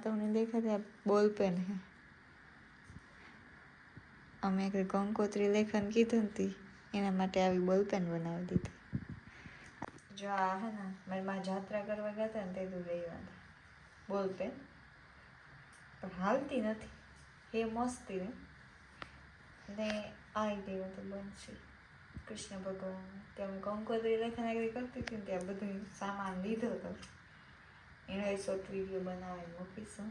આ देखा था બોલ પેન હે. અમે એક કંકોત્રી લેખન કીધું હતી એના માટે આવી બોલ પેન બનાવી દીધી. જો આ હે ને, મારી માં જાત્રા કરવા ગયા હતા ને તે તું લઈ હતા બોલ પેન પણ હાલતી નથી. હે મસ્તી ને. ને આ દેવા તો બનશે. કૃષ્ણ ભગવાન ત્યાં કંકોત્રી લેખન આગળ કરતી હતી ત્યાં બધું સામાન લીધો હતો. એનો એક શોર્ટ વીડિયો બનાવીને મૂકીશું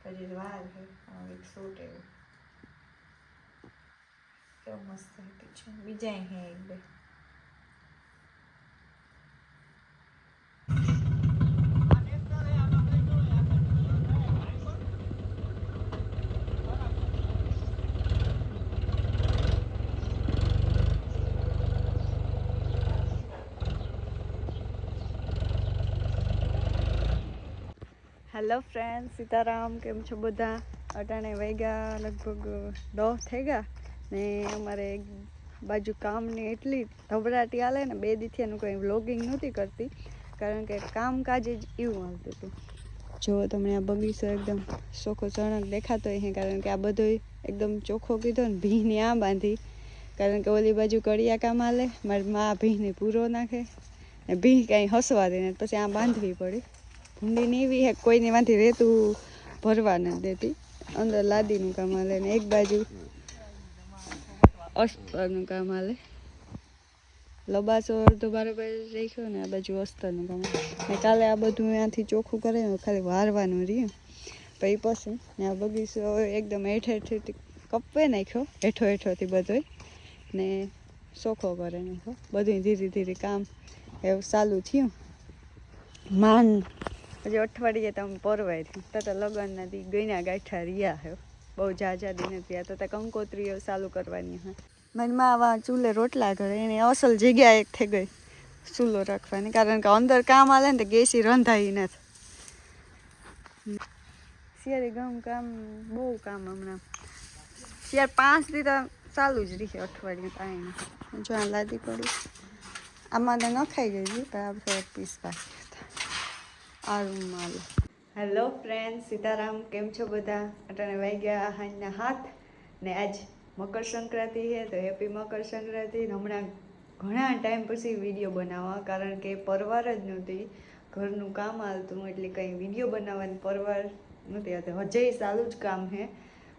પછી વાર છે એક શૂટ એવું કેવું મસ્ત હતી છે બીજા હે એક બે હેલો ફ્રેન્ડ સીતારામ, કેમ છો બધા? અટાણે વૈગા લગભગ દસ થઈ ગયા. ને અમારે બાજુ કામની એટલી ધબરાટી હાલે ને, બે દીથી એનું કંઈ વ્લોગિંગ નહોતી કરતી, કારણ કે કામકાજ જ એવું હાલતું હતું. જો તમને આ બગીચો એકદમ ચોખ્ખો ચણક દેખાતો હે કારણ કે આ બધો એકદમ ચોખ્ખો કીધો ને, ભીને આ બાંધી. કારણ કે ઓલી બાજુ કડિયા કામ હાલે, મારી મા ભીને પૂરો નાખે. ને ભી કાંઈ હસવા દે ને, પછી આ બાંધવી પડી. ભૂંડીની એવી હે કોઈને માંથી રેતું ભરવા ન દેતી. અંદર લાદીનું કામ હાલે ને એક બાજુ અસ્તરનું કામ હાલે. લબાસો અડધો બરાબર રાખ્યો ને આ બાજુ અસ્તરનું કામ. ને કાલે આ બધું અહીંયાથી ચોખ્ખું કરે ને ખાલી વારવાનું રહ્યું. પછી પછી ને આ બગીચો એકદમ હેઠ હેઠથી કપવે નાખ્યો, હેઠો હેઠોથી બધોય. ને ચોખ્ખો કરે નાખ્યો. બધું ધીરે ધીરે કામ એવું ચાલુ થયું. માન હજી અઠવાડિયે તમે પરવાય. તો તો લગ્ન નથી ગઈના ગાંઠા રહ્યા હે. બહુ જાજા દી નથી આ તો તે કંકોત્રીઓ ચાલુ કરવાની હોય મારી મા આવા ચૂલે રોટલા કરે એની અસલ જગ્યા એક થઈ ગઈ. ચૂલો રાખવાની. કારણ કે અંદર કામ આવે ને તો ગેસી રંધાઈ નથી શિયાળે ગમ કામ બહુ કામ હમણાં. શિયાળ પાંચ દી તો ચાલુ જ રહે અઠવાડિયું કાંઈ જો આ લાદી પડી. આમાં તો નખાઈ ગઈ છે પણ આ પીસ બાકી. હતા આ રૂમમાં હેલો ફ્રેન્ડ સીતારામ, કેમ છો બધા? અટાણે વાગ્યા હાંજના હાથ. ને આજ મકર સંક્રાંતિ છે, તો હેપી મકર સંક્રાંતિ. હમણાં ઘણા ટાઈમ પછી વીડિયો બનાવવા, કારણ કે પરવાર જ નહોતી. ઘરનું કામ હાલતું એટલે કંઈ વીડિયો બનાવવાની પરવાર નહોતી હતી હજે સારું જ કામ છે.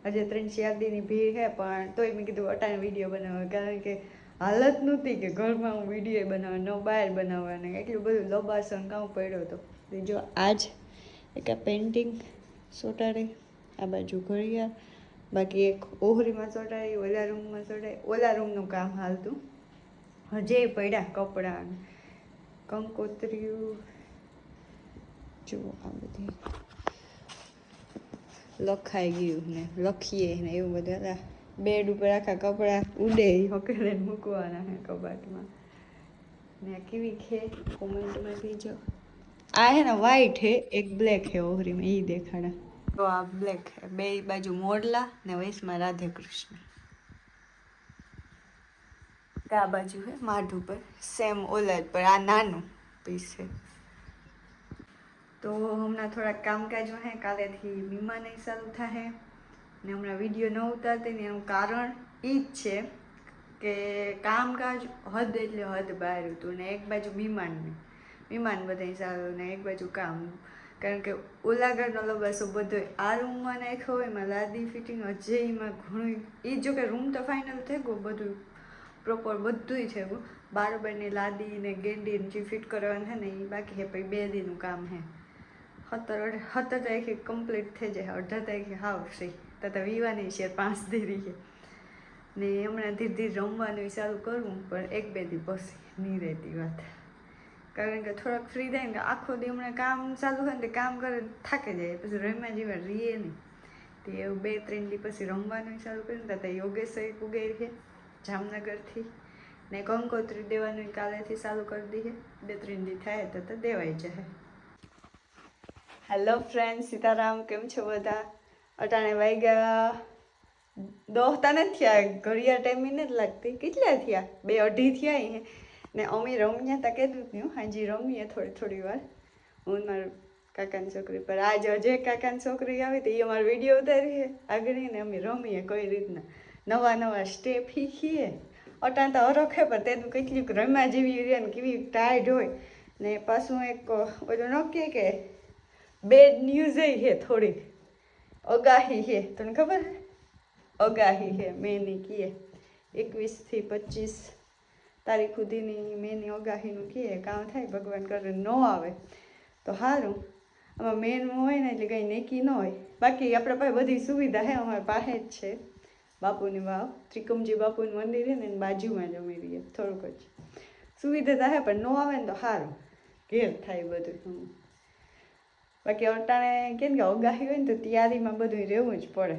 હજે ત્રણ ચાર દીની ભીડ છે, પણ તોય મેં કીધું અટાણે વીડિયો બનાવવા કારણ કે હાલત નહોતી કે ઘરમાં હું વીડિયો બનાવવા, ન બહાર બનાવવાને એટલું બધું લબાસણ કામ પડ્યો હતો. જો આજ એક આ પેઇન્ટિંગ ચોંટાડે આ બાજુ ઘડિયા, બાકી એક ઓહરીમાં ચોટાડી ઓલા રૂમમાં ચોંટાડી ઓલા રૂમનું કામ હાલતું. હજે પડ્યા કપડાં કંકોત્રિયું જુઓ આ બધી લખાઈ ગયું ને લખીએ ને એવું બધું. બેડ ઉપર આખા કપડાં ઉડે, હકેલે મૂકવાના હે કબાટમાં. ને આ કેવી છે? કોમેન્ટમાં કહેજો. આ હે ને વ્હાઈટ હે, એક બ્લેક હે ઓહરીમાં એ દેખાડા. તો આ બ્લેક હે. બે બાજુ મોરલા ને વૈશમાં રાધે કૃષ્ણ આ બાજુ હે માઢ ઉપર સેમ ઓલા પણ, આ નાનું પીસ છે તો હમણાં થોડાક કામકાજ હે, કાલેથી મહેમાન ચાલુ થાય ને હમણાં વીડિયો ન ઉતારતી ને એનું કારણ એ જ છે કે કામકાજ હદ એટલે હદ બહાર હતું ને એક બાજુ મહેમાનને મહેમાન બધાય સારું ને એક બાજુ કામ. કારણ કે ઓલા ઘરનો લબાસો બધો આ રૂમમાં નાખ્યો એમાં લાદી ફિટિંગ, હજે એમાં ઘણું એ જો કે રૂમ તો ફાઇનલ થઈ ગયું, બધું પ્રોપર બધુંય છે એવું બારોબારની લાદી ને ગેંડી જે ફિટ કરવાનું છે ને એ બાકી છે, પછી બે દીનું કામ છે. સત્તર સત્તર તારીખે કમ્પ્લીટ થઈ જાય, અઢાર તારીખે હાવ ફ્રી તથા વિવાની છે, પાંચ દેરી છે. ને હમણાં ધીરે ધીરે રમવાનું ચાલુ કરવું પણ એક બે દી પછી નહીં રહેતી વાત. કારણ કે થોડાક ફ્રી થાય ને આખો દી હમણાં કામ ચાલુ હોય ને કામ કરે થાકે જાય, પછી રમ્યા જેવા રહીએ નહીં. તે એવું બે ત્રણ દી પછી રમવાનું ચાલુ કર્યું ને ત્યાં યોગેશ ઉગે છે, જામનગરથી. ને કંકોત્રી દેવાનું કાલેથી ચાલુ કરી દઈએ બે ત્રણ દી થાય તો તો દેવાઈ જાય. હેલો ફ્રેન્ડ સીતારામ, કેમ છો બધા? અટાણે વાગ્યા દોહતા નથી થયા. ઘડિયાળ ટાઈમે નથી લાગતી. કેટલા થયા? બે અઢી થયા અહીં. ને અમે રમ્યા તા કહેતું હતું હાજી રમીએ થોડી થોડી વાર. હું મારું કાકાની છોકરી પર. આજ અજય કાકાની છોકરી આવી તો એ અમારો વીડિયો ઉતારીએ. આગળ ને અમે રમીએ કોઈ રીતના. નવા નવા સ્ટેપ શીખીએ. અટાણ તો હરખે, પણ તેનું કેટલીક રમ્યા જેવી રહે ને કેવી ટાઈડ હોય. ને પાછું એક ઓલું ન કે બેડ ન્યૂઝ છે થોડીક. અગાહી છે તને ખબર? છે અગાહી હે મેની કીએ. એકવીસથી પચીસ તારીખ સુધીની મેની અગાહીનું કીએ. કામ થાય, ભગવાન કરે, ન આવે. તો સારું આમાં મેન હોય ને એટલે કંઈ નેકી ન હોય. બાકી આપણા પાસે બધી સુવિધા છે અમારી પાસે જ છે. બાપુની વાવ, ત્રિકમજી બાપુનું મંદિર હે ને બાજુમાં જ અમે રહીએ. થોડુંક જ. સુવિધા તો હે, પણ ન આવે ને તો સારું ઘેર થાય બધું. બાકી અટાણે કેમ કે અગાહી હોય ને તો તૈયારીમાં બધું રહેવું જ પડે.